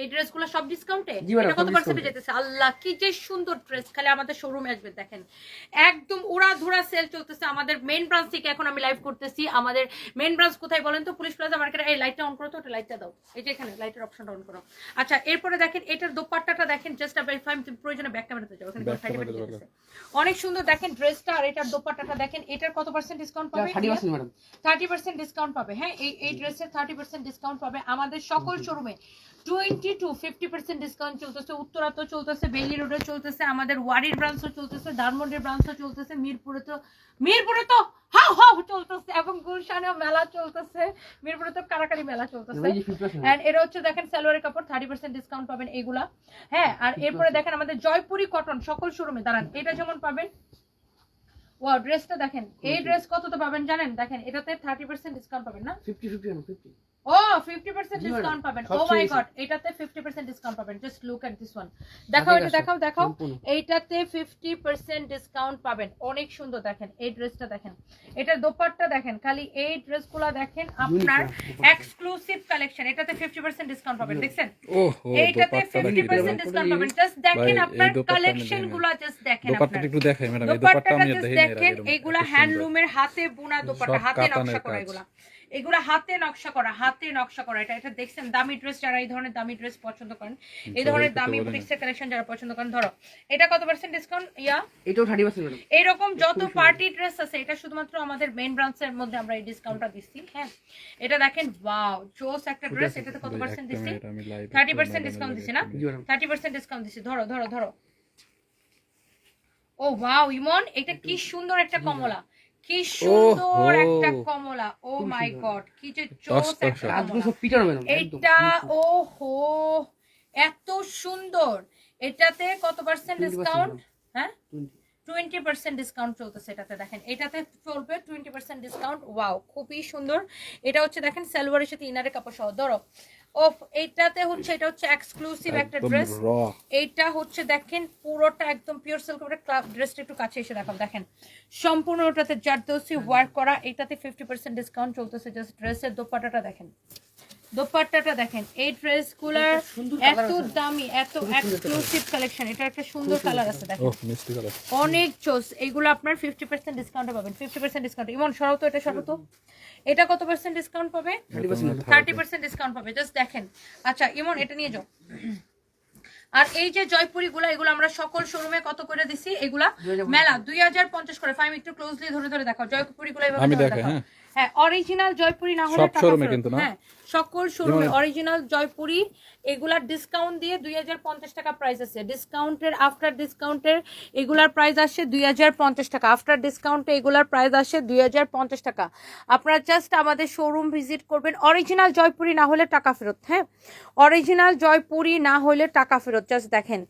এই ড্রেসগুলো সব ডিসকাউন্টে এটা কত পার্সেন্টে যেতেছে আল্লাহ কি যে সুন্দর ড্রেস খালি আমাদের শোরুমে আসবে দেখেন। একদম উড়া ধুরা সেল চলতেছে। আমাদের মেইন ব্রাঞ্চ থেকে এখন আমি লাইভ করতেছি। আমাদের মেইন ব্রাঞ্চ কোথায় বলেন তো? পুলিশ প্লাজা মার্কেট এই লাইটটা অন করো তো ওটা লাইটটা দাও। এই যে এখানে লাইটের অপশনটা অন করো। আচ্ছা এরপরে দেখেন এটার দোপাট্টাটা দেখেন জাস্ট ফাইভ প্রয়োজনে ব্যাক ক্যামেরাতে যাও। ওখানে সাইডে। অনেক সুন্দর দেখেন ড্রেসটা আর এটার দোপাট্টাটা দেখেন। এটার কত পার্সেন্ট ডিসকাউন্ট পাবে? থার্টি পার্সেন্ট ম্যাডাম ডিসকাউন্ট পাবে। হ্যাঁ এই এই ড্রেসের থার্টি পার্সেন্ট ডিসকাউন্ট পাবে। আমাদের সকল শোরুমে twenty to fifty percent discount চলতেছে উত্তরাতেও চলতেছে বেলি রোডে চলতেছে আমাদের ওয়ারির ব্রাঞ্চও চলতেছে ধানমন্ডির ব্রাঞ্চও চলতেছে মিরপুরে তো মিরপুরে তো হাও হাও চলতেছে এবং গুলশানেও মেলা চলতেছে মিরপুরে তো কারাকারি মেলা চলতেছে। এন্ড এটা হচ্ছে দেখেন সালোয়ারের কাপড় থার্টি পার্সেন্ট ডিসকাউন্ট পাবেন এইগুলা হ্যাঁ আর এরপরে দেখেন আমাদের জয়পুরি কটন সকল শোরুমে দাঁড়ান এটা যেমন পাবেন ওয়াও ড্রেসটা দেখেন এই ড্রেস কত তো পাবেন জানেন? দেখেন এটাতে থার্টি পার্সেন্ট ডিসকাউন্ট পাবেন না? ফিফটি ফিফটি ফিফটি ও ফিফটি পার্সেন্ট জি, madam. ডিসকাউন্ট পাবেন ও মাই। গড এটাতে ফিফটি পার্সেন্ট ডিসকাউন্ট পাবেন। Just look at this one দেখাও এটা দেখাও দেখাও। এইটাতে ফিফটি পার্সেন্ট ডিসকাউন্ট পাবেন। অনেক সুন্দর দেখেন এই ড্রেসটা দেখেন। এটার দোপাট্টা দেখেন খালি এই ড্রেসগুলো দেখেন আপনার এক্সক্লুসিভ কালেকশন এটাতে ফিফটি পার্সেন্ট ডিসকাউন্ট পাবেন দেখছেন? এইটাতে ফিফটি পার্সেন্ট ডিসকাউন্ট পাবেন। জাস্ট দেখেন আপনার দোপাট্টা কালেকশন দেখিনি। জাস্ট দেখেন একটু দেখাই ম্যাডাম দোপাট্টা আমি জাস্ট দেখেন। এগুলা হ্যান্ডলুমের হাতে বোনা দোপাট্টা হাতে নকশা করা এগুলা। এগুলা হাতে নকশা করা হাতে নকশা করা। এটা এটা দেখছেন দামি ড্রেস যারা এই ধরনের দামি ড্রেস পছন্দ করেন এই ধরনের দামি। বুটিক্সের কালেকশন যারা পছন্দ করেন ধরো এটা কত পার্সেন্ট ডিসকাউন্ট ইয়া? এটাও থার্টি পার্সেন্ট ম্যাডাম এইরকম যত পার্টি ড্রেস আছে এটা শুধুমাত্র আমাদের মেইন ব্রাঞ্চের মধ্যে আমরা এই ডিসকাউন্টটা দিচ্ছি হ্যাঁ? এটা দেখেন ওয়াও জোস একটা ড্রেস এটাতে কত পার্সেন্ট দিচ্ছি? মিনিট, আমি থার্টি পার্সেন্ট ডিসকাউন্ট লাগে দিচ্ছি না? একটু জি ম্যাডাম থার্টি পার্সেন্ট ডিসকাউন্ট দিচ্ছি ধরো ধরো ধরো। ও ওয়াও ইমন এটা কি সুন্দর একটা কমলা। কি সুন্দর। একটা কমলা। ও মাই গড কি যে চোস একটা এটা ও হো এত সুন্দর। এটাতে কত পার্সেন্ট ডিসকাউন্ট হ্যাঁ? টোয়েন্টি পার্সেন্ট ডিসকাউন্ট চলতেছে এটাতে দেখেন। এটাতে চলবে টোয়েন্টি পার্সেন্ট ডিসকাউন্ট ওয়াও খুবই সুন্দর। এটা হচ্ছে দেখেন সালোয়ারের সাথে ইনারের কাপড় সহ ধরো ও এটাতে হচ্ছে এটা হচ্ছে এক্সক্লুসিভ একটা ড্রেস। এইটা হচ্ছে দেখেন পুরোটা একদম পিওর সিল্ক ড্রেসটা একটু কাছে এসে দেখাও দেখেন। সম্পূর্ণ ওটাতে জারদোসি ওয়ার্ক করা এটাতে ফিফটি পার্সেন্ট ডিসকাউন্ট চলতেছে জাস্ট ড্রেসের দোপাটাটা দেখেন। দোপাট্টাটা দেখেন এই ড্রেসগুলোর সুন্দর এত দামি এত এক্সক্লুসিভ কালেকশন এটা একটা সুন্দর কালার আছে দেখেন। ওহ, মিষ্টি কালার। অনেক চোস এইগুলো আপনার ফিফটি পার্সেন্ট ডিসকাউন্টে পাবেন ফিফটি পার্সেন্ট ডিসকাউন্ট ইমন সরাও তো এটা সরাও তো। এটা কত পার্সেন্ট ডিসকাউন্ট পাবে? 30% থার্টি পার্সেন্ট ডিসকাউন্ট পাবে জাস্ট দেখেন। আচ্ছা ইমন এটা নিয়ে যাও। আর এই যে জয়পুরি গুলা এগুলো আমরা সকল শোরুমে কত করে দিছি? এগুলা মেলা দুই হাজার পঞ্চাশ করে। ফাইম একটু ক্লোজলি ধরে ধরে দেখাও। জয়পুরি গুলো আমি দেখাই, হ্যাঁ। হ্যাঁ অরিজিনাল জয়পুরি না হলে টাকা শোরুমে ফেরত। কিন্তু না? হ্যাঁ। সকল শোরুমে অরিজিনাল জয়পুরি এগুলার ডিসকাউন্ট দিয়ে দুই হাজার পঞ্চাশ টাকা প্রাইস আছে। ডিসকাউন্টের আফটার ডিসকাউন্টের এগুলার প্রাইস আসে দুই হাজার পঞ্চাশ টাকা। আফটার ডিসকাউন্টে এগুলার প্রাইস আসে দুই হাজার পঞ্চাশ টাকা। আপনারা জাস্ট আমাদের শোরুম ভিজিট করবেন। অরিজিনাল জয়পুরি না হলে টাকা ফেরত হ্যাঁ? অরিজিনাল জয়পুরি না হলে টাকা ফেরত জাস্ট দেখেন।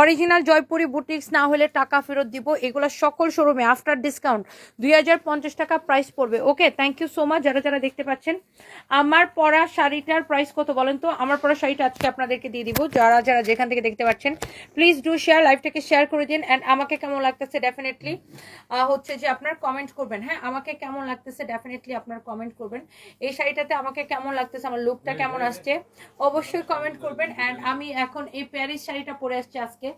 অরিজিনাল জয়পুরি বুটিক্স না হলে টাকা ফেরত দিব এগুলো সকল শোরুমে আফটার ডিসকাউন্ট দুই হাজার পঞ্চাশ টাকা প্রাইস পড়বে। Okay thank you so much যারা যারা দেখতে পাচ্ছেন আমার পরা শাড়িটার প্রাইস কত বলেন তো? আমার পরা শাড়িটা আজকে আপনাদেরকে দিয়ে দিব। যারা যারা যেখান থেকে দেখতে পাচ্ছেন প্লিজ ডু শেয়ার লাইভটাকে শেয়ার করে দিন। অ্যান্ড আমাকে কেমন লাগতেছে? ডেফিনেটলি হচ্ছে যে আপনার কমেন্ট করবেন। হ্যাঁ আমাকে কেমন লাগতেছে? ডেফিনেটলি আপনার কমেন্ট করবেন। এই শাড়িটাতে আমাকে কেমন লাগতেছে? আমার লুকটা কেমন আসছে? অবশ্যই কমেন্ট করবেন। অ্যান্ড আমি এখন এই প্যারিস শাড়িটা পরে আসছি আজকে।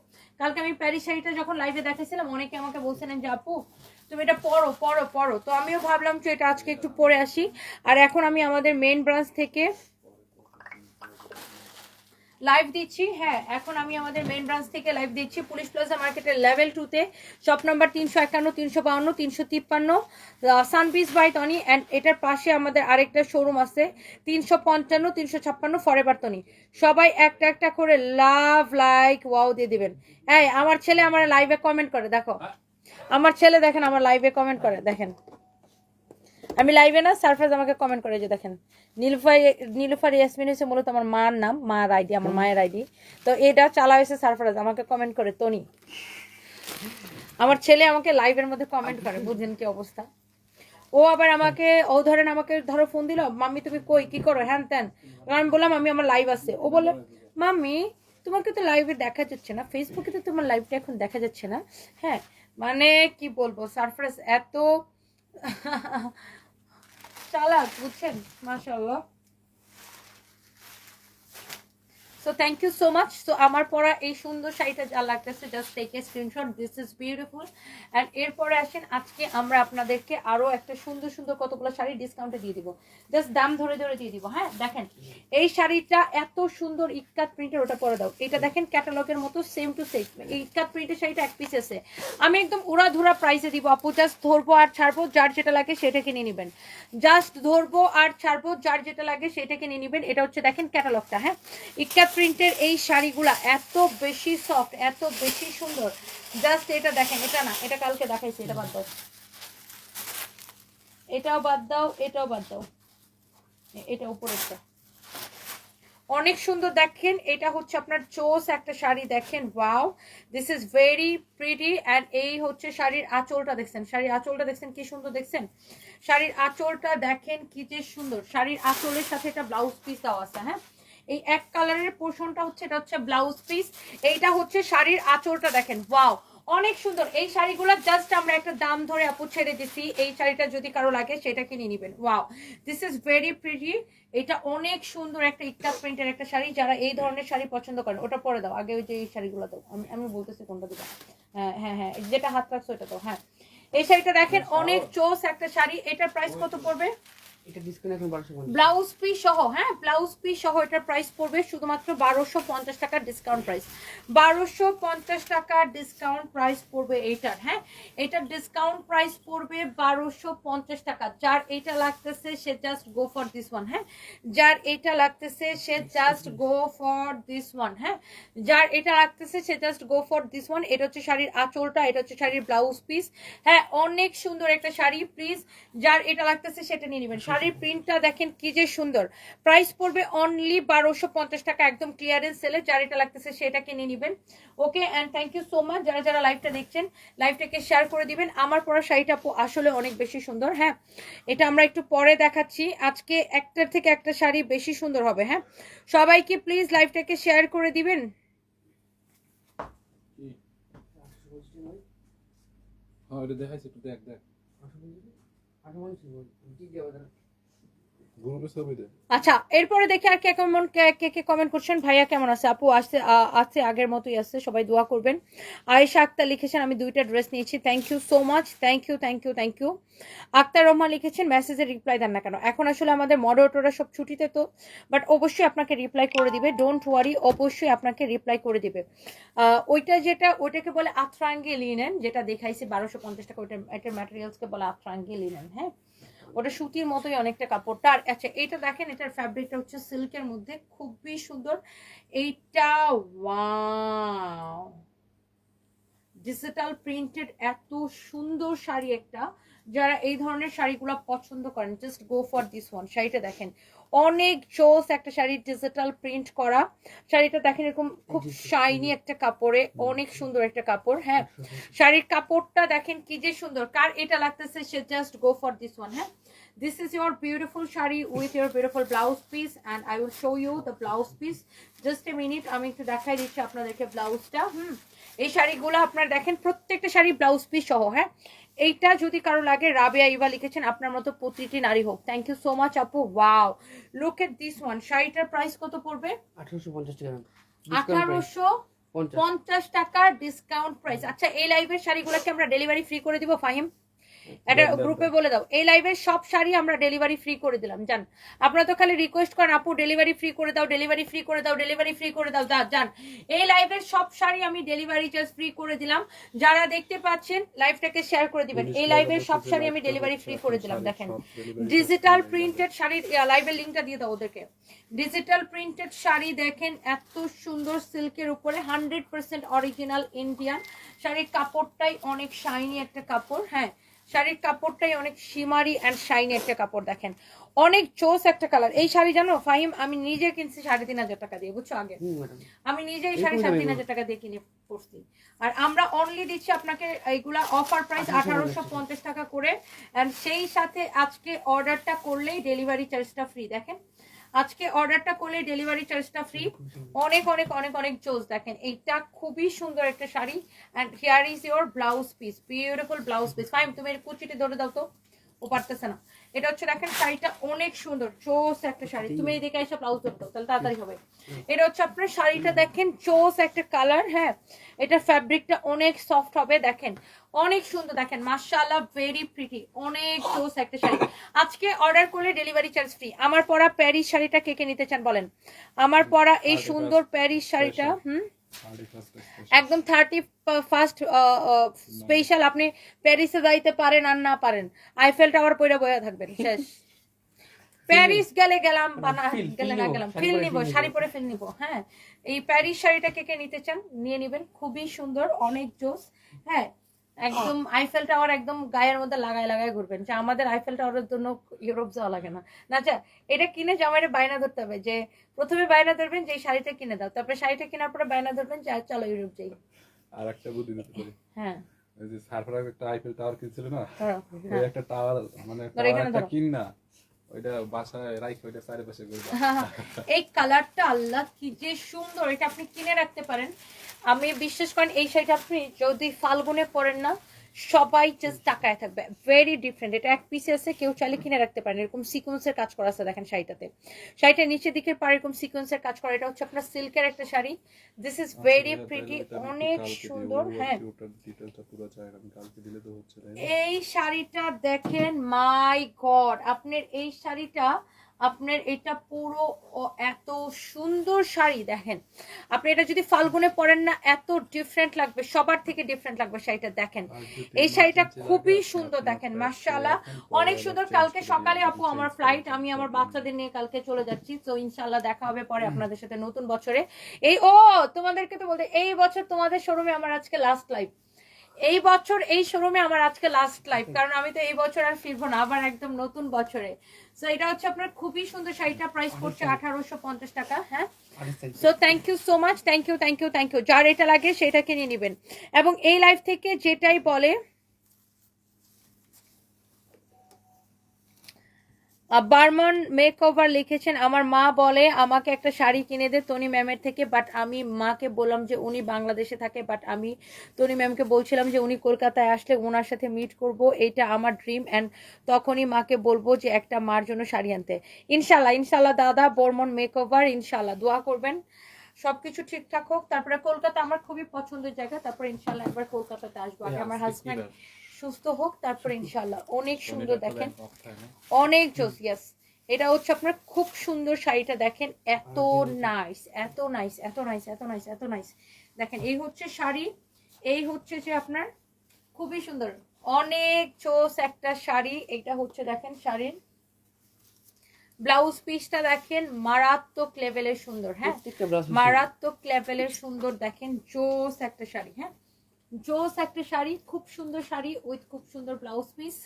কালকে আমি প্যারিস শাড়িটা যখন লাইভে দেখাইছিলাম, অনেকে আমাকে বলছিলেন যে, আপু তুমি এটা পড়ো পড়ো পড়ো। তো আমিও ভাবলাম যে এটা আজকে একটু পরে আসি। আর এখন আমি আমাদের মেন ব্রাঞ্চ থেকে লাইভ দিচ্ছি। হ্যাঁ এখন আমি আমাদের মেন ব্রাঞ্চ থেকে লাইভ দিচ্ছি পুলিশ প্লাজা মার্কেটের লেভেল টুতে শপ নাম্বার তিনশো একান্ন, তিনশো বাউন্ন, তিনশো তিপ্পান্ন। সানপিস বাই টনি অ্যান্ড এটার পাশে আমাদের আরেকটা শোরুম আছে। তিনশো পঞ্চান্ন, তিনশো ছাপ্পান্ন ফরেভার টনি সবাই একটা একটা করে লাভ লাইক ওয়াও দিয়ে দেবেন। হ্যাঁ আমার ছেলে আমার লাইভে কমেন্ট করে, দেখো। আমার ছেলে দেখেন, আমার লাইভে কমেন্ট করে, দেখেন। আমি লাইভে না সারফেজ আমাকে কমেন্ট করে যে দেখেন নীলুফার নীলুফার ইয়াসমিন হচ্ছে মূলত আমার মার নাম, মার আইডি আমার মায়ের আইডি তো এটা চালা হয়েছে সারফরাজ আমাকে কমেন্ট করে তনি আমার ছেলে আমাকে লাইভের মধ্যে কমেন্ট করে বুঝছেন কি অবস্থা। ও আবার আমাকে, ও ধরেন আমাকে ধরো ফোন দিল, মাম্মি, তুমি কই? কি করো? হ্যান ত্যান। আমি বললাম আমি আমার লাইভ আছে। ও বলে মাম্মি, তোমাকে তো লাইভে দেখা যাচ্ছে না ফেসবুকে তো তোমার লাইভটা এখন দেখা যাচ্ছে না। হ্যাঁ মানে কি বলব সারফ্রেস এত চালাক বুঝছেন? মাশাল্লাহ so thank you so much so আমার পরা এই সুন্দর শাড়িটা যা লাগতেছে just take a screenshot this is beautiful and এরপরে আসেন, আজকে আমরা আপনাদেরকে আরও একটা সুন্দর সুন্দর কতগুলো শাড়ি ডিসকাউন্টে দিয়ে দিব। জাস্ট দাম ধরে ধরে দিয়ে দিব হ্যাঁ? দেখেন, এই শাড়িটা এত সুন্দর ইক্কাত প্রিন্টের ওটা পরে দাও। এটা দেখেন ক্যাটালগের মতো সেম টু সেম এই ইক্কাত প্রিন্টের শাড়িটা এক পিস আছে। আমি একদম উড়া ধুরা প্রাইসে দিব, আপু জাস্ট ধরবো আর ছাড়বো, যার যেটা লাগে সেটা কিনে নেবেন। জাস্ট ধরবো আর ছাড়বো, যার যেটা লাগে সেটা কিনে নেবেন। এটা হচ্ছে, দেখেন ক্যাটালগটা হ্যাঁ? ইক্কাত প্রিন্টের এই শাড়িগুলা এত বেশি সফট এত বেশি সুন্দর। জাস্ট এটা দেখেন, এটা না, এটা কালকে দেখাইছি, এটা বাদ দাও। এটাও বাদ দাও, এটাও বাদ দাও। এটা উপরেরটা অনেক সুন্দর দেখেন, এটা হচ্ছে আপনার চোস একটা শাড়ি, দেখেন wow this is very pretty and এই হচ্ছে শাড়ির আঁচলটা দেখছেন। শাড়ির আঁচলটা দেখছেন, কি সুন্দর দেখছেন? শাড়ির আঁচলটা দেখেন, কি যে সুন্দর। শাড়ির আঁচলের সাথে একটা ব্লাউজ পিস দেওয়া আছে হ্যাঁ? এই এক কালারের পোর্শনটা হচ্ছে এটা হচ্ছে ব্লাউজ পিস এইটা হচ্ছে শাড়ির আঁচলটা দেখেন ওয়াও অনেক সুন্দর। এই শাড়িগুলো জাস্ট আমরা একটা দাম ধরে আপু ছেড়ে দিছি। এই শাড়িটা যদি কারও লাগে সেটা কিনে নেবেন। Wow this is very pretty এটা অনেক সুন্দর একটা ইক্কাত প্রিন্টের একটা শাড়ি। যারা এই ধরনের শাড়ি পছন্দ করেন ওটা পরে দাও। আগে ওই যে এই শাড়িগুলো দাও। আমি আমি বলতেছি কোনটা দিবা। হ্যাঁ হ্যাঁ হ্যাঁ যেটা হাত রাখছো এটা দাও। হ্যাঁ। এই শাড়িটা দেখেন অনেক চোস একটা শাড়ি। এটার প্রাইস কত পড়বে? ব্লাউজ সহ হ্যাঁ ব্লাউজ সহ এটার প্রাইস পড়বে শুধুমাত্র ডিসকাউন্ট প্রাইস ডিসকাউন্ট প্রাইস পড়বে হ্যাঁ? এটার ডিসকাউন্ট প্রাইস পড়বে বারোশো পঞ্চাশ টাকা। যার এটা লাগতেছে, সে just go for this one হ্যাঁ? যার এটা লাগতেছে, সে just go for this one হ্যাঁ? যার এটা লাগতেছে, সে just go for this one এটা হচ্ছে শাড়ির আঁচলটা, এটা হচ্ছে শাড়ির ব্লাউজ পিস হ্যাঁ অনেক সুন্দর একটা শাড়ি প্লিজ যার এটা লাগতেছে, সেটা নিয়ে নেবেন। শাড়ির প্রিন্টটা দেখেন কি যে সুন্দর। প্রাইস পড়বে অনলি বারোশো পঞ্চাশ টাকা একদম ক্লিয়ারেন্স সেলে যার এটা লাগতেছে সেটা কিনে নেবেন। Okay and thank you so much যারা যারা লাইভটা দেখছেন লাইভটাকে শেয়ার করে দিবেন। আমার পরা শাড়িটা আসলে অনেক বেশি সুন্দর হ্যাঁ? এটা আমরা একটু পরে দেখাচ্ছি। আজকে একটার থেকে একটা শাড়ি বেশি সুন্দর হবে হ্যাঁ? সবাইকে প্লিজ লাইভটাকে শেয়ার করে দিবেন। হ্যাঁ ওটা দেখাইছে একটু দেখ দেখ। আচ্ছা এরপরে দেখি আর কে কেমন, কে কে কমেন্ট করছেন। ভাইয়া কেমন আছে? আপু আসছে, আ- আছে, আগের মতোই আছে, সবাই দোয়া করবেন। আয়েশা আক্তার লিখেছেন, আমি দুইটা ড্রেস নিয়েছি। Thank you so much thank you thank you thank you Akhtar Rahman লিখেছেন মেসেজের রিপ্লাই দেন না কেন? এখন আসলে আমাদের মডারেটররা সব ছুটিতে তো বাট অবশ্যই আপনাকে রিপ্লাই করে দিবে। ডোন্ট ওয়ারি অবশ্যই আপনাকে রিপ্লাই করে দিবে। ওইটা যেটা, ওইটাকে বলে আথরাঙ্গি লিনেন যেটা দেখাইছে বারোশো পঞ্চাশ টাকা ওইটা এটার ম্যাটেরিয়ালসকে বলে আথরাঙ্গি লিনেন হ্যাঁ? ওটা সুতির মতোই অনেকটা কাপড়টা। আর আচ্ছা এটা দেখেন এটার ফ্যাব্রিকটা হচ্ছে সিল্কের মধ্যে। খুবই সুন্দর। এইটা ওয়াও ডিজিটাল প্রিন্টেড এত সুন্দর শাড়ি একটা। যারা এই ধরনের শাড়িগুলো পছন্দ করেন just go for this one শাড়িটা দেখেন অনেক জোস একটা শাড়ি ডিজিটাল প্রিন্ট করা। শাড়িটা দেখেন এরকম খুব শাইনি একটা কাপড়ে অনেক সুন্দর একটা কাপড় হ্যাঁ? শাড়ির কাপড়টা দেখেন কি যে সুন্দর। কার এটা লাগতেছে সে just go for this one হ্যাঁ? This is your beautiful shari with your beautiful blouse piece and I will show you the blouse piece. Just a minute আমি একটু দেখাই দিচ্ছি আপনাদেরকে ব্লাউজটা হুম? এই শাড়িগুলো আপনারা দেখেন প্রত্যেকটা শাড়ি ব্লাউজ পিস সহ হ্যাঁ? এইটা যদি কারও লাগে রাবিয়া ইভা লিখেছেন আপনার মতো প্রতিটি নারী হোক। থ্যাংক ইউ সো মাচ আপু। Wow look at this one শাড়িটার প্রাইস কত পড়বে? আঠারোশো পঞ্চাশ টাকা। আঠারোশো পঞ্চাশ পঞ্চাশ। ডিসকাউন্ট প্রাইস আচ্ছা এই লাইভের শাড়িগুলোকে আমরা ডেলিভারি ফ্রি করে দিব ফাহিম? দাও, গ্রুপে বলে দাও। এই লাইভের সব শাড়ি আমরা ডেলিভারি ফ্রি করে দিলাম জান। আপনারা তো খালি রিকোয়েস্ট করেন আপু ডেলিভারি ফ্রি করে দাও ডেলিভারি ফ্রি করে দাও ডেলিভারি ফ্রি করে দাও। জান এই লাইভের সব শাড়ি আমি ডেলিভারি চার্জ ফ্রি করে দিলাম। যারা দেখতে পাচ্ছেন লাইভটাকে শেয়ার করে দিবেন। এই লাইভের সব শাড়ি আমি ডেলিভারি ফ্রি করে দিলাম দেখেন। ডিজিটাল প্রিন্টেড শাড়ির লাইভের লিঙ্কটা দিয়ে দাও ওদেরকে। ডিজিটাল প্রিন্টেড শাড়ি দেখেন এত সুন্দর সিল্কের উপরে হান্ড্রেড পার্সেন্ট অরিজিনাল ইন্ডিয়ান শাড়ির কাপড়টাই অনেক শাইনি একটা কাপড় হ্যাঁ। শাড়ির কাপড়টাই অনেক শিমারি অ্যান্ড শাইনি একটা কাপড় দেখেন। অনেক চোস একটা কালার এই শাড়ি জানো ফাহিম আমি নিজে কিনছি সাড়ে তিন হাজার টাকা দিয়ে বুঝছ আগে? আমি নিজে এই শাড়ি সাড়ে তিন হাজার টাকা দিয়ে কিনে পড়ছি আর আমরা অনলি দিচ্ছি আপনাকে এইগুলা অফার প্রাইস আঠারোশো পঞ্চাশ টাকা। করে। অ্যান্ড সেই সাথে আজকে অর্ডারটা করলেই ডেলিভারি চার্জটা ফ্রি দেখেন? আজকে অর্ডারটা করলে ডেলিভারি চার্জটা ফ্রি অনেক অনেক অনেক অনেক চোজ দেখেন। এইটা খুবই সুন্দর একটা sari. And here is your blouse piece beautiful blouse piece fine তুমি কুচিটি ধরে দাও তো। ও পারতেছে না। এটা হচ্ছে দেখেন শাড়িটা অনেক সুন্দর। চোস একটা শাড়ি। তুমি এদিকে এসে ব্লাউজ ধরতো তাহলে তাড়াতাড়ি হবে। এটা হচ্ছে আপনার শাড়িটা দেখেন চোস একটা কালার হ্যাঁ? এটা ফ্যাব্রিকটা অনেক সফট হবে দেখেন। অনেক সুন্দর দেখেন মাশাআল্লাহ ভেরি প্রিটি অনেক চোস একটা শাড়ি। আজকে অর্ডার করলে ডেলিভারি চার্জ ফ্রি আমার পরা প্যারিস শাড়িটা কে কে নিতে চান বলেন? আমার পরা এই সুন্দর প্যারিস শাড়িটা হুম. একদম থার্টি ফার্স্ট স্পেশাল আপনি প্যারিসে যাইতে পারেন আর না পারেন। আইফেল টাওয়ার পয়রা বয়া থাকবেন শেষ। প্যারিস গেলে গেলাম বা না গেলে না গেলাম। ফিল নিব শাড়ি পরে ফিল নিব হ্যাঁ। এই প্যারিস শাড়িটা কে কে নিতে চান নিয়ে নিবেন। খুবই সুন্দর অনেক জোস হ্যাঁ। একদম আইফেল টাওয়ার একদম গায়ের মধ্যে লাগায় লাগায় ঘুরবেন। যে আমাদের আইফেল টাওয়ারের জন্য ইউরোপ যাওয়া লাগে না। আচ্ছা এটা কিনে জামাইরে বায়না ধরতে হবে যে প্রথমে বায়না ধরবেন যে শাড়িটা কিনে দাও। তারপরে শাড়িটা কেনার পরে বায়না ধরবেন যে চলো ইউরোপ যাই। আর একটা বুদ্ধি দিতে পারি। হ্যাঁ। যে সারফরাজ একটা আইফেল টাওয়ার কিনছিল না? ওই হ্যাঁ। একটা টাওয়ার মানে একটা কিন না। ওইটা বাসায় রাইখে ওইটা চারিপাশে ঘুরবে এই কালারটা আল্লাহ, কি যে সুন্দর, এটা আপনি কিনে রাখতে পারেন। আমি বিশ্বাস করেন, এই শাড়িটা আপনি যদি ফাল্গুনে পরেন না সবাই জাস্ট টাকায় থাকবে। ভেরি ডিফারেন্ট এটা এক পিসে আছে কেউ চাইলে কিনে রাখতে পারেন। এরকম সিকোয়েন্সের কাজ করা আছে দেখেন শাড়িটাতে। শাড়িটার নিচের দিকের পার এরকম সিকোয়েন্সের কাজ করা। এটা হচ্ছে আপনার সিল্কের একটা sari. This is very pretty অনেক সুন্দর। হ্যাঁ। ওটার ডিটেলটা পুরো চাই। আমি কালকে দিলে তো হচ্ছে না? এই শাড়িটা দেখেন মাই গড আপনার এই শাড়িটা আপনার এটা পুরো ও- এত সুন্দর শাড়ি দেখেন। আপনি এটা যদি ফাল্গুনে পরেন না এত ডিফারেন্ট লাগবে সবার থেকে ডিফারেন্ট লাগবে শাড়িটা দেখেন। এই শাড়িটা খুবই সুন্দর দেখেন পরে অনেক সুন্দর কালকে সকালে আপু আমার ফ্লাইট আমি আমার বাচ্চাদের নিয়ে কালকে চলে যাচ্ছি তো ইনশাল্লাহ দেখা হবে পরে আপনাদের সাথে নতুন বছরে। এই ও তোমাদেরকে তো বলতে এই বছর তোমাদের শোরুমে আমার আজকে লাস্ট লাইভ এই বছর এই শোরুমে আমার আজকে লাস্ট লাইফ কারণ আমি তো এই বছর আর ফিরবো না আবার একদম নতুন বছরে। সো এটা হচ্ছে আপনার খুবই সুন্দর শাড়িটা প্রাইস পড়ছে আঠারোশো পঞ্চাশ টাকা হ্যাঁ? So thank you so much thank you thank you thank you যার এটা লাগে সেটা কিনে নেবেন। এবং এই লাইফ থেকে যেটাই বলে বার্মন মেক ওভার লিখেছেন আমার মা বলে আমাকে একটা শাড়ি কিনে দে তনি ম্যামের থেকে বাট আমি মাকে বললাম যে উনি বাংলাদেশে থাকে বাট আমি তনি ম্যামকে বলছিলাম যে উনি কলকাতায় আসলে ওনার সাথে মিট করব এইটা আমার ড্রিম অ্যান্ড তখনই মাকে বলব যে একটা মার জন্য শাড়ি আনতে ইনশাল্লাহ ইনশাল্লাহ দাদা বর্মন মেক ওভার ইনশাল্লাহ দোয়া করবেন সবকিছু ঠিকঠাক হোক তারপরে কলকাতা আমার খুবই পছন্দের জায়গা তারপরে ইনশাল্লাহ একবার কলকাতাতে আসব আগে আমার হাজব্যান্ড? সুস্থ হোক তারপরে ইনশাল্লাহ অনেক সুন্দর দেখেন? অনেক জোস ইয়াস এটা হচ্ছে আপনার খুব সুন্দর শাড়িটা দেখেন। এত নাইস এত নাইস এত নাইস এত নাইস এত নাইস দেখেন এই হচ্ছে শাড়ি। এই হচ্ছে যে আপনার খুবই সুন্দর। অনেক চোস একটা শাড়ি। এটা হচ্ছে দেখেন শাড়ির ব্লাউজ পিসটা দেখেন মারাত্মক লেভেলের সুন্দর হ্যাঁ? মারাত্মক লেভেলের সুন্দর দেখেন জোস একটা শাড়ি হ্যাঁ? জোস একটা শাড়ি খুব সুন্দর শাড়ি উইথ খুব সুন্দর ব্লাউজ পিস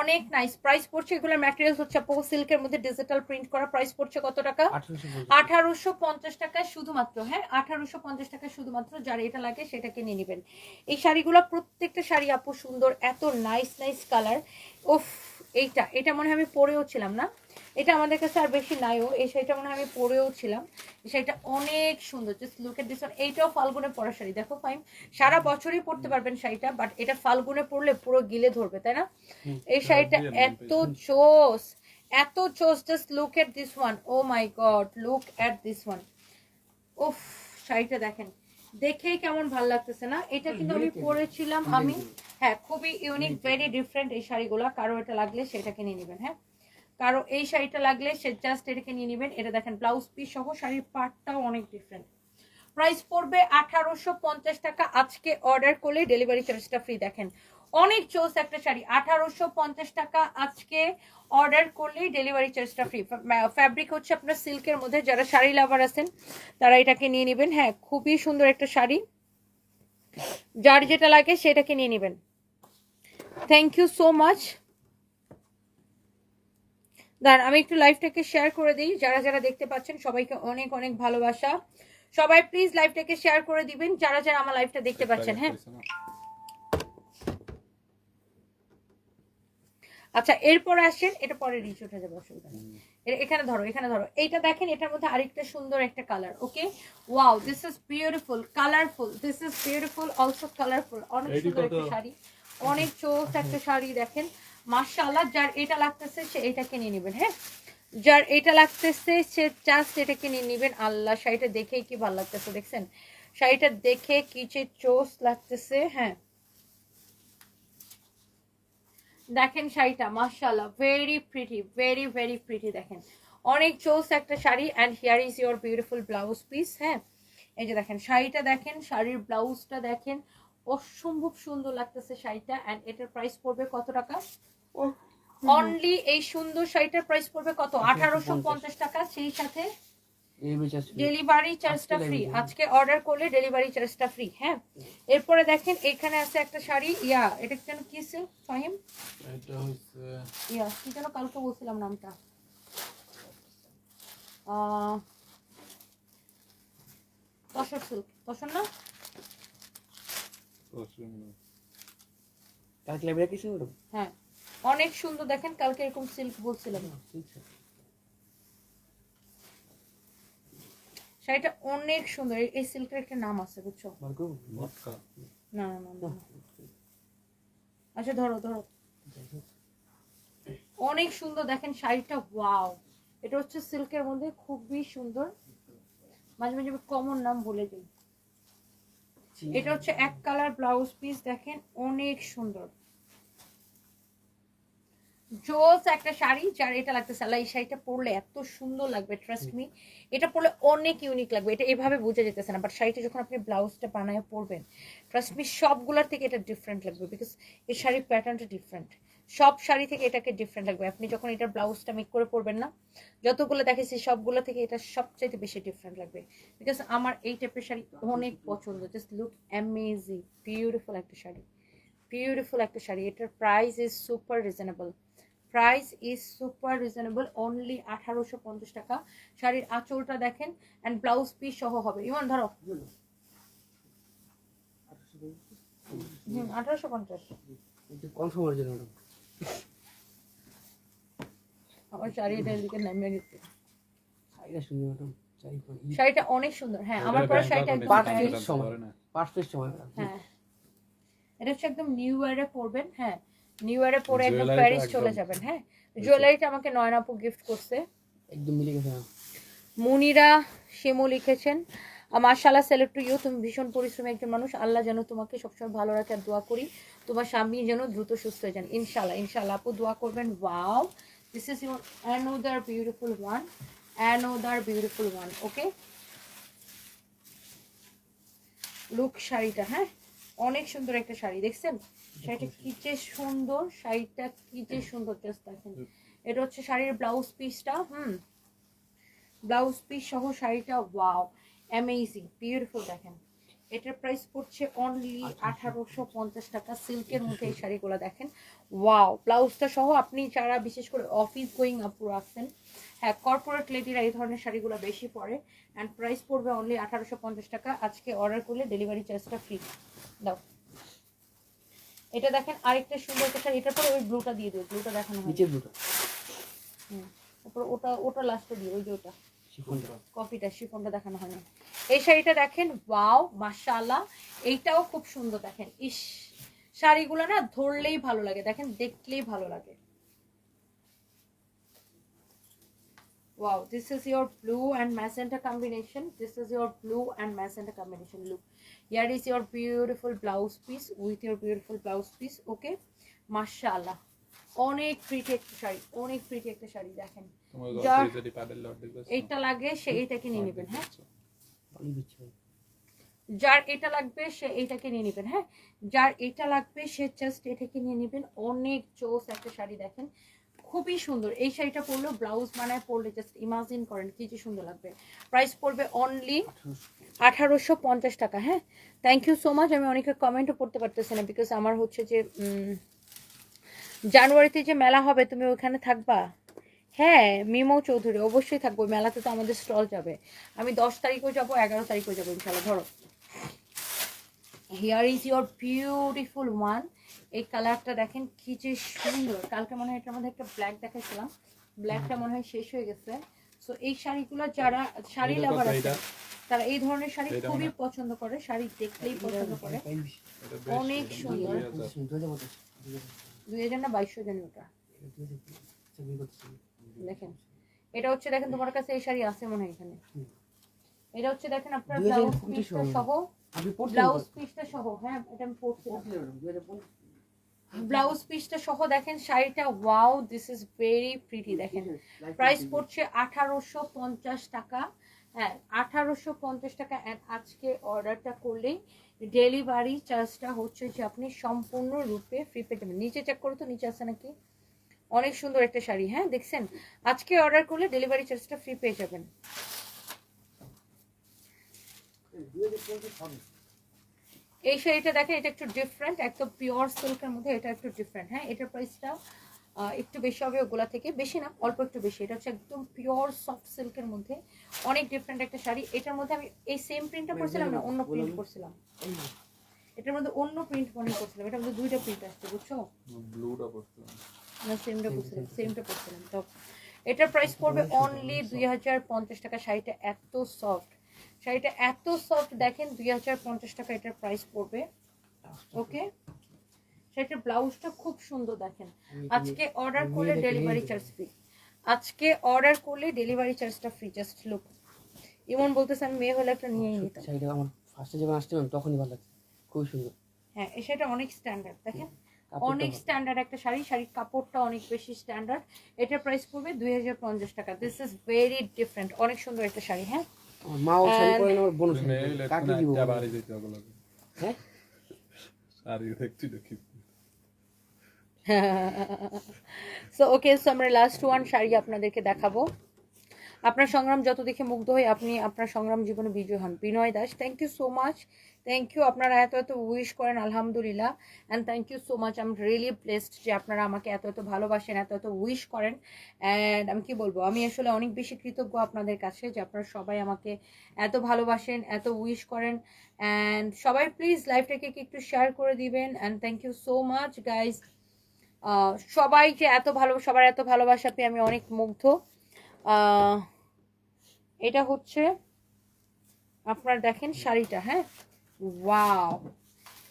অনেক নাইস প্রাইস পড়ছে। এগুলোর ম্যাটেরিয়ালস হচ্ছে আপু সিল্কের মধ্যে ডিজিটাল প্রিন্ট করা। প্রাইস পড়ছে কত টাকা? 1850 আঠারোশো পঞ্চাশ টাকায় শুধুমাত্র হ্যাঁ? আঠারোশো পঞ্চাশ টাকায় শুধুমাত্র। যার এটা লাগে সেটা কিনে নেবেন। এই শাড়িগুলো প্রত্যেকটা শাড়ি আপু সুন্দর এত নাইস নাইস কালার ওফ এইটা এটা মনে হয় আমি পরেও ছিলাম না। এটা আমাদের কাছে আর বেশি নাইও। এই শাড়িটা মনে হয় আমি পরেও ছিলাম। এই শাড়িটা অনেক সুন্দর জাস্ট লুক এট দিস এইটাও ফাল্গুনে পরা শাড়ি দেখো ফাইন সারা বছরই পরতে পারবেন শাড়িটা বাট এটা ফাল্গুনে পরলে পুরো গিলে ধরবে তাই না? এই শাড়িটা এত চোস এত জোস just look at this one oh my God look at this one উফ শাড়িটা দেখেন। দেখেই কেমন ভালো লাগতেছে না? এটা কিন্তু আমি পরেছিলাম আমি হ্যাঁ খুবই ইউনিক ভেরি ডিফারেন্ট এই শাড়িগুলো। কারও এটা লাগলে সেটা কিনে নেবেন হ্যাঁ? কারও এই শাড়িটা লাগলে সে জাস্ট এটাকে নিয়ে নেবেন। এটা দেখেন ব্লাউজ পিস সহ শাড়ির পার্টটাও অনেক ডিফারেন্ট প্রাইস পড়বে আঠারোশো পঞ্চাশ টাকা। আজকে অর্ডার করলে ডেলিভারি চার্জটা ফ্রি দেখেন, অনেক চোস একটা শাড়ি। আঠারোশো পঞ্চাশ টাকা আজকে অর্ডার করলেই ডেলিভারি চার্জটা ফ্রি ফ্যাব্রিক হচ্ছে আপনার সিল্কের মধ্যে। যারা শাড়ি লাভার আছেন, তারা এটাকে নিয়ে নেবেন। হ্যাঁ খুবই সুন্দর একটা শাড়ি। যার যেটা লাগে সেটাকে নিয়ে নেবেন। থ্যাংক ইউ সো মাচ দাঁড়ান আমি একটু লাইভটাকে শেয়ার করে দিই। যারা যারা দেখতে পাচ্ছেন সবাইকে অনেক অনেক ভালোবাসা। সবাই প্লিজ লাইভটাকে শেয়ার করে দিবেন যারা যারা আমার লাইভটা দেখতে পাচ্ছেন হ্যাঁ? আচ্ছা এরপর আসেন এটা পরে রিচ উঠে যাবে অসুবিধা নেই। এখানে ধরো এখানে ধরো। এইটা দেখেন এটার মধ্যে আরেকটা সুন্দর একটা colour okay wow this is beautiful colourful this is beautiful also colourful অনেক সুন্দর একটা শাড়ি অনেক চোখ একটা শাড়ি দেখেন। মাশাআল্লাহ, যার এটা লাগতেছে সে এটাকে নিয়ে নেবেন হ্যাঁ? যার এটা লাগতেছে সে জাস্ট এটাকে নিয়ে নেবেন। আল্লাহ, শাড়িটা দেখেই কি ভালো লাগতেছে দেখছেন? শাড়িটা দেখে কি যে চোস লাগতেছে হ্যাঁ? দেখেন শাড়িটা, মাশাআল্লাহ very pretty very very pretty দেখেন। অনেক চোস একটা sari and here is your beautiful blouse piece হ্যাঁ? এই যে দেখেন, শাড়িটা দেখেন, শাড়ির ব্লাউজটা দেখেন। অসম্ভব সুন্দর লাগতেছে শাড়িটা অ্যান্ড এটার প্রাইস পড়বে কত টাকা? অনলি এই সুন্দর শাড়িটার প্রাইস পড়বে কত? আঠারোশো পঞ্চাশ। টাকা সেই সাথে ডেলিভারি চার্জটা ফ্রি আজকে অর্ডার করলে ডেলিভারি চার্জটা ফ্রি হ্যাঁ? এরপরে দেখেন এখানে আছে একটা শাড়ি ইয়া এটা যেন কি ফাহিম? এটা হচ্ছে ইয়া কি যেন কালকে বলছিলাম নামটা। তসর সিল্ক তসর না? কালকে লাইব্রেরি কিছু হ্যাঁ। অনেক সুন্দর দেখেন কালকে এরকম সিল্ক বলছিলাম। শাড়িটা অনেক সুন্দর এই- সিল্কের একটা নাম আছে বুঝছ? না না না। আচ্ছা ধরো ধরো। অনেক সুন্দর দেখেন শাড়িটা ওয়াও এটা হচ্ছে সিল্কের মধ্যে খুবই সুন্দর। মাঝে মাঝে কমন নাম বলে দিই। এটা হচ্ছে এক কালার ব্লাউজ পিস দেখেন অনেক সুন্দর। জোস একটা শাড়ি যার এটা লাগতেছে আল্লাহ এই শাড়িটা পরলে এত সুন্দর লাগবে ট্রাস্ট মি এটা পরলে অনেক ইউনিক লাগবে এটা এভাবে বোঝা যেতেছে না বাট শাড়িটা যখন আপনি ব্লাউজটা বানায় পরবেন ট্রাস্ট মি সবগুলোর থেকে এটা ডিফারেন্ট লাগবে বিকজ এই শাড়ির প্যাটার্নটা ডিফারেন্ট সব শাড়ি থেকে এটাকে ডিফারেন্ট লাগবে। আপনি যখন এটার ব্লাউজটা মেক করে পরবেন না যতগুলো দেখেছি সবগুলো থেকে এটা সবচাইতে বেশি ডিফারেন্ট লাগবে। বিকজ আমার এই টাইপের শাড়ি অনেক পছন্দ জাস্ট লুক অ্যামেজিং বিউটিফুল একটা শাড়ি। বিউটিফুল একটা শাড়ি এটার price is super reasonable price is super reasonable only আঠারোশো পঞ্চাশ টাকা। শাড়ির আঁচলটা দেখেন অ্যান্ড ব্লাউজ পিস সহ হবে। ইমন ধরো। হুম আঠারোশো পঞ্চাশ। কম সময়ের জন্য আমার শাড়িটা এদিকে নামিয়ে গেছে শাড়িটা সুন্দর ম্যাডাম। শাড়িটা অনেক সুন্দর। হ্যাঁ আমার পরা শাড়িটা একদম পাঁচ সময়। পারফেক্ট সময় হ্যাঁ। এটা হচ্ছে একদম নিউ ইয়ারে পরবেন হ্যাঁ। নিউ ইয়ারে পরে একদম প্যারিস চলে যাবেন হ্যাঁ? জুয়েলারিটা আমাকে নয়নাপু গিফট করছে। একদম মিলে গেছে মুনিরা শিমু লিখেছেন মার্শাল্লাহ সেলেক্ট টু ইউ তুমি ভীষণ পরিশ্রমী একজন মানুষ। আল্লাহ যেন তোমাকে সবসময় ভালো রাখে আর দোয়া করি। তোমার স্বামী যেন দ্রুত সুস্থ হয়ে যান। ইনশাল্লাহ ইনশাল্লাহ আপু দোয়া করবেন। Wow this is your another beautiful one another beautiful one okay look শাড়িটা হ্যাঁ? অনেক সুন্দর একটা শাড়ি দেখছেন? শাড়িটা কি যে সুন্দর শাড়িটা কি যে সুন্দর জাস্ট দেখেন। এটা হচ্ছে শাড়ির ব্লাউজ পিসটা হুম। ব্লাউজ পিস সহ শাড়িটা ওয়াও অ্যামেজিং বিউটিফুল দেখেন। এটার প্রাইস পড়ছে অনলি আঠারোশো পঞ্চাশ। টাকা। সিল্কের মধ্যে এই শাড়িগুলো দেখেন। ওয়াও ব্লাউজটা সহ আপনি যারা বিশেষ করে অফিস গোয়িং আপু রাখছেন হ্যাঁ কর্পোরেট লেডিরা এই ধরনের শাড়িগুলো বেশি পরে। অ্যান্ড প্রাইস পড়বে অনলি আঠারোশো পঞ্চাশ টাকা। আজকে অর্ডার করলে ডেলিভারি চার্জটা ফ্রি দাও। এটা দেখেন আরেকটা সুন্দর একটা শাড়ি এটার পরে ওই ব্লুটা দিয়ে দিও ব্লুটা দেখানো হয় নিচের দুটো হুম তারপর ওটা ওটা লাস্টে দিও ওই যে ওটা। শিফনটা। কপিটা শিফনটা দেখানো হয় না এই শাড়িটা দেখেন ওয়াও মাশাআল্লাহ এইটাও খুব সুন্দর দেখেন। ইস শাড়িগুলো না ধরলেই ভালো লাগে দেখেন দেখলেই ভালো লাগে। Wow, this is your blue and magenta combination. This is your blue and magenta combination. Look, here is your beautiful blouse piece with your beautiful blouse piece. Okay, mashallah. অনেক প্রিটি একটা শাড়ি অনেক প্রিটি একটা শাড়ি দেখেন। এইটা লাগে সে এইটাকে নিয়ে নেবেন হ্যাঁ। দিচ্ছে ভাই। যার এটা লাগবে সে এইটাকে নিয়ে নেবেন হ্যাঁ। যার এটা লাগবে সে জাস্ট এটাকে নিয়ে নেবেন। অনেক জোস একটা শাড়ি দেখেন। খুবই সুন্দর। এই শাড়িটা পরলেও ব্লাউজ বানায় পরলে জাস্ট ইমাজিন করেন কি যে সুন্দর লাগবে। প্রাইস পড়বে অনলি আঠারোশো পঞ্চাশ টাকা হ্যাঁ? থ্যাংক ইউ সো মাচ আমি অনেকের কমেন্টও পড়তে পারতেছি না বিকজ আমার হচ্ছে যে জানুয়ারিতে যে মেলা হবে, তুমি ওখানে থাকবা? হ্যাঁ মিমো চৌধুরী অবশ্যই থাকব। মেলাতে তো আমাদের স্টল যাবে। আমি দশ তারিখও যাব, এগারো তারিখও যাব, ইনশাল্লাহ। ধরো। Here is your beautiful one এই কালারটা দেখেন কি যে সুন্দর। কালকে মনে হয় এটার মধ্যে একটা ব্ল্যাক দেখাইছিলাম। ব্ল্যাকটা মনে হয় শেষ হয়ে গেছে। সো এই শাড়িগুলো যারা শাড়ি এটা লাভার আছে তারা এই ধরনের শাড়ি খুবই পছন্দ করে শাড়ি দেখলেই পছন্দ করে। অনেক সুন্দর। দুই হাজার। না বাইশশো জানি ওটা। হাজার ছবি দেখেন। এটা হচ্ছে দেখেন তোমার কাছে এই শাড়ি আছে মনে হয় এখানে। এটা হচ্ছে দেখেন আপনার 2025 ব্লাউজ পিসটা সহ। ব্লাউজ পিসটা সহ হ্যাঁ এটা আমি পনেরো ব্লাউজ পিসটা সহ দেখেন শাড়িটা wow this is very pretty দেখেন। প্রাইস পড়ছে আঠারোশো পঞ্চাশ টাকা। হ্যাঁ আঠারোশো পঞ্চাশ টাকা। অ্যান্ড আজকে অর্ডারটা করলেই ডেলিভারি চার্জটা হচ্ছে যে আপনি সম্পূর্ণরূপে ফ্রি পেয়ে যাবেন। নিচে চেক করো তো নিচে আছে নাকি? অনেক সুন্দর একটা শাড়ি হ্যাঁ দেখছেন? আজকে অর্ডার করলে ডেলিভারি চার্জটা ফ্রি পেয়ে যাবেন দুই হাজার পঞ্চাশ হবে এই শাড়িটা দেখেন এটা একটু ডিফারেন্ট একদম পিওর সিল্কের মধ্যে এটা একটু ডিফারেন্ট হ্যাঁ? এটার প্রাইসটা একটু বেশি হবে ওগুলা থেকে বেশি না অল্প একটু বেশি। এটা হচ্ছে একদম পিওর সফট সিল্কের মধ্যে অনেক ডিফারেন্ট একটা শাড়ি। এটার মধ্যে আমি এই সেম প্রিন্টটা করছিলাম না অন্য প্রিন্ট না। এটার মধ্যে অন্য প্রিন্ট মনে করছিলাম এটার মধ্যে দুইটা প্রিন্ট আসছে বুঝছ? ব্লুটা পড়তো না সেমটা করছিলাম সেমটা করছিলাম তো। এটার প্রাইস পড়বে অনলি দুই হাজার পঞ্চাশ টাকা শাড়িটা এত সফট শাড়িটা এত সফট দেখেন দুই হাজার পঞ্চাশ টাকা এটার প্রাইস পড়বে। ওকে শাড়িটার ব্লাউজটা খুব সুন্দর দেখেন। আজকে অর্ডার করলে ডেলিভারি চার্জ ফ্রি আজকে অর্ডার করলে ডেলিভারি চার্জটা ফ্রি জাস্ট লুক ইমন বলতেছে আমি মেয়ে হলে একটা নিয়েই নিতাম। শাড়িটা আমার ফার্স্টে যখন আসছিলাম তখনই ভালো লাগছে। খুবই সুন্দর। হ্যাঁ এই শাড়িটা অনেক স্ট্যান্ডার্ড দেখেন? অনেক স্ট্যান্ডার্ড একটা শাড়ি। শাড়ির কাপড়টা অনেক বেশি স্ট্যান্ডার্ড এটার প্রাইস পড়বে দুই হাজার পঞ্চাশ টাকা। দিস ইজ ভেরি ডিফারেন্ট অনেক সুন্দর একটা শাড়ি হ্যাঁ? মাও করে না বোন পরে। কাকে দিব একটা বাড়ি যেতে হবে লাগে হ্যাঁ? দেখছি দেখি। সো ওকে সো আমরা লাস্ট ওয়ান শাড়ি আপনাদেরকে দেখাবো। আপনার সংগ্রাম যত দেখে মুগ্ধ হই আপনি আপনার সংগ্রাম জীবনে বিজয় হন। Binoy Das thank you so much thank you আপনারা এত এত উইশ করেন আলহামদুলিল্লাহ। And thank you so much I am really blessed যে আপনারা আমাকে এত এত ভালোবাসেন এত এত উইশ করেন। অ্যান্ড আমি কি বলব? আমি আসলে অনেক বেশি কৃতজ্ঞ আপনাদের কাছে যে আপনারা সবাই আমাকে এত ভালোবাসেন এত উইশ করেন। অ্যান্ড সবাই প্লিজ লাইফটাকে একটু শেয়ার করে দিবেন। And thank you so much guys ah, সবাইকে এত ভালো সবার এত ভালোবাসা পেয়ে আমি অনেক মুগ্ধ। এটা হচ্ছে আপনার দেখেন শাড়িটা হ্যাঁ? ওয়াও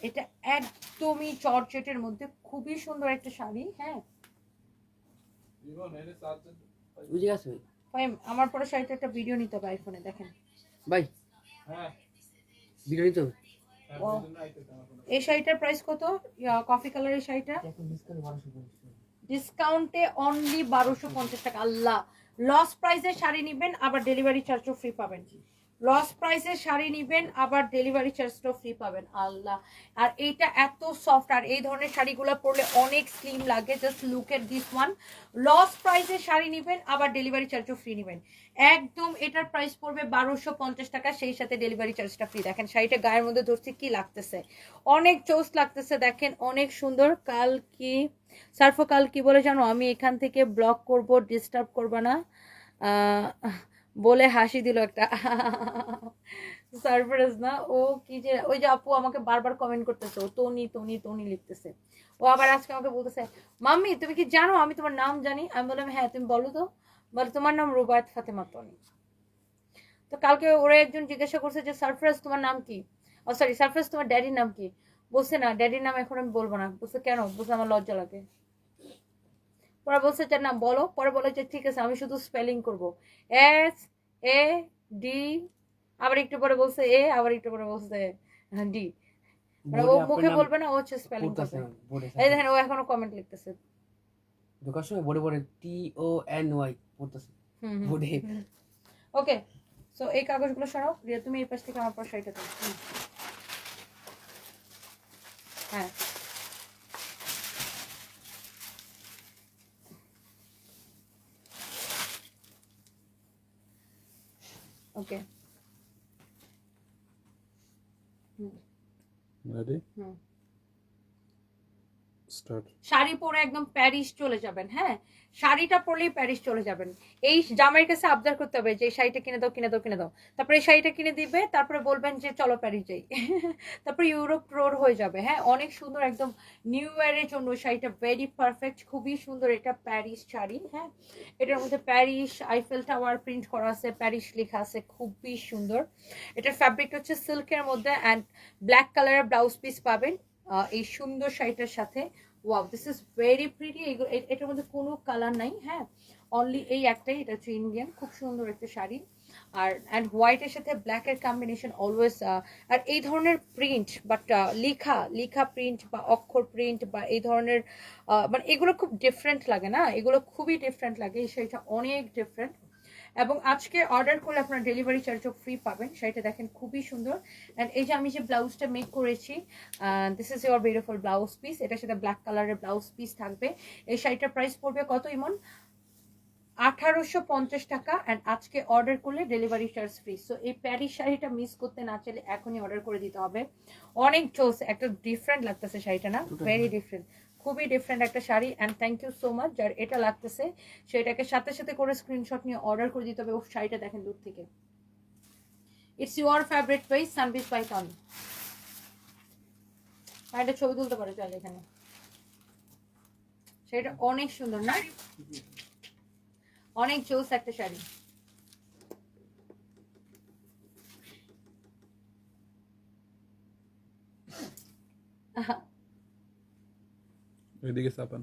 এটা একদমই চর্চেটের মধ্যে খুবই সুন্দর একটা শাড়ি হ্যাঁ? বুঝে গেছে? ভাই আমার পরে শাড়িটা একটা ভিডিও নিতে হবে আইফোনে দেখেন। ভাই হ্যাঁ। ভিডিও নিতে হবে? এই শাড়িটার প্রাইস কত? কফি কালারের শাড়িটা? ডিসকাউন্টে অনলি বারোশো পঞ্চাশ টাকা। আল্লাহ। লস প্রাইসে শাড়ি নিবেন আবার ডেলিভারি চার্জও ফ্রি পাবেন। লস প্রাইসে শাড়ি নিবেন, আবার ডেলিভারি চার্জটাও ফ্রি পাবেন। আল্লাহ। আর এইটা এত সফট আর এই ধরনের শাড়িগুলো পরলে অনেক স্লিম লাগে just look at this one loss প্রাইসে শাড়ি নিবেন, আবার ডেলিভারি চার্জও ফ্রি নেবেন। একদম এটার প্রাইস পড়বে বারোশো পঞ্চাশ টাকা, সেই সাথে ডেলিভারি চার্জটা ফ্রি দেখেন, শাড়িটা গায়ের মধ্যে ধরছে, কি লাগতেছে? অনেক চোস লাগতেছে, দেখেন, অনেক সুন্দর। কাল কি? সার্ফো কাল কি বলে জানো? আমি এখান থেকে ব্লক করব ডিস্টার্ব করবা না। বলে হাসি দিল একটা সারপ্রাইজ, না? ও কি যে, ওই যে আপু আমাকে বারবার কমেন্ট করতেছে, ও টনি টনি টনি লিখতেছে। ও আবার আজকে আমাকে বলতেছে, মাম্মি, তুমি কি জানো আমি তোমার নাম জানি? আমি বললাম হ্যাঁ তুমি বলো তো। বলে, তোমার নাম রুবায়ত ফাতেমা তনি তো কালকে ওরা একজন জিজ্ঞাসা করছে যে, সারপ্রাইজ তোমার নাম কি? ও সরি সারপ্রাইজ তোমার ড্যাডির নাম কি? বলছে, না ড্যাডির নাম এখন আমি বলব না। বলছে, কেন? বলছে, আমার লজ্জা লাগে। পরে বলছে যে না বলো। পরে বলে যে ঠিক আছে আমি শুধু স্পেলিং করব। এস এ ডি আবার একটু পরে বলছে এ আবার একটু পরে বলছে ডি মানে ও মুখে বলবে না ও হচ্ছে স্পেলিং করবে। এই দেখেন ও এখনও কমেন্ট লিখতেছে। ঢোকার সময় বোর্ডে বোর্ডে টি ও এন ওয়াই পড়তেছে বোর্ডে ওকে সো এই কাগজগুলো সরাও রিয়া তুমি এই পাশ থেকে আমার পর শাড়িটা দাও হ্যাঁ। Okay ready hmm start sari পরে একদম প্যারিস চলে যাবেন হ্যাঁ? শাড়িটা পরলেই প্যারিস চলে যাবেন। এই জামাইয়ের কাছে আবদার করতে হবে যে শাড়িটা কিনে দাও কিনে দাও কিনে দাও। তারপরে এই শাড়িটা কিনে দিবে, তারপরে বলবেন যে, চলো প্যারিস যাই। তারপরে ইউরোপ রোড হয়ে যাবে হ্যাঁ? অনেক সুন্দর একদম নিউ ইয়ারের জন্য শাড়িটা ভেরি পারফেক্ট খুবই সুন্দর এটা প্যারিস শাড়ি হ্যাঁ? এটার মধ্যে প্যারিস আইফেল টাওয়ার প্রিন্ট করা আছে, প্যারিস লেখা আছে, খুবই সুন্দর। এটার ফ্যাব্রিক হচ্ছে সিল্কের মধ্যে অ্যান্ড ব্ল্যাক কালারের ব্লাউজ পিস পাবেন এই সুন্দর শাড়িটার সাথে। Wow this is very pretty এটার মধ্যে কোনো কালার নাই হ্যাঁ? অনলি এই একটাই, এটা হচ্ছে ইন্ডিয়ান খুব সুন্দর একটা শাড়ি। আর অ্যান্ড হোয়াইটের সাথে ব্ল্যাকের কম্বিনেশন অলওয়েজ আর এই ধরনের প্রিন্ট বাট লেখা লেখা প্রিন্ট বা অক্ষর প্রিন্ট বা এই ধরনের মানে এগুলো খুব ডিফারেন্ট লাগে না? এগুলো খুবই ডিফারেন্ট লাগে, এই শাড়িটা অনেক ডিফারেন্ট এবং আজকে অর্ডার করলে আপনার ডেলিভারি চার্জও ফ্রি পাবেন। শাড়িটা দেখেন খুবই সুন্দর। অ্যান্ড এই যে আমি যে ব্লাউজটা মেক করেছি this is your beautiful blouse piece এটার সাথে ব্ল্যাক কালারের ব্লাউজ পিস থাকবে। এই শাড়িটার প্রাইস পড়বে কত ইমন? আঠারোশো পঞ্চাশ টাকা। অ্যান্ড আজকে অর্ডার করলে ডেলিভারি চার্জ ফ্রি সো এই প্যারিস শাড়িটা মিস করতে না চাইলে এখনই অর্ডার করে দিতে হবে। অনেক চোস একটা ডিফারেন্ট লাগতেছে শাড়িটা না। ভেরি ডিফারেন্ট খুবই ডিফারেন্ট একটা sari and thank you so much যার এটা লাগতেছে, সেটাকে সাথে সাথে করে স্ক্রিনশট নিয়ে অর্ডার করে দিতে হবে, ও শাড়িটা দেখেন দূর থেকে। ইটস ইউর ফেভারিট প্রাইস সানবিস বাই টন শাড়িটা ছবি তুলতে পারো, চল এখানে। শাড়িটা অনেক সুন্দর, না? অনেক জোস একটা শাড়ি। ওইদিকে চাপান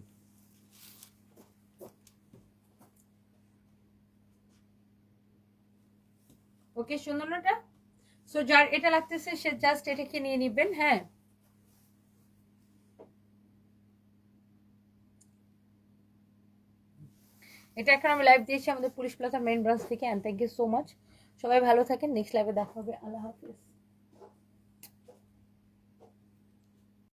ওকে সুন্দর না এটা সো যার এটা লাগতেছে, সে জাস্ট এটাকে নিয়ে নিবেন হ্যাঁ? এটা এখন আমি লাইভ দিয়েছি আমাদের পুলিশ প্লাজার মেইন ব্রাঞ্চ থেকে and thank you so much সবাই ভালো থাকেন নেক্সট লাইভে দেখা হবে। আল্লাহ হাফিজ।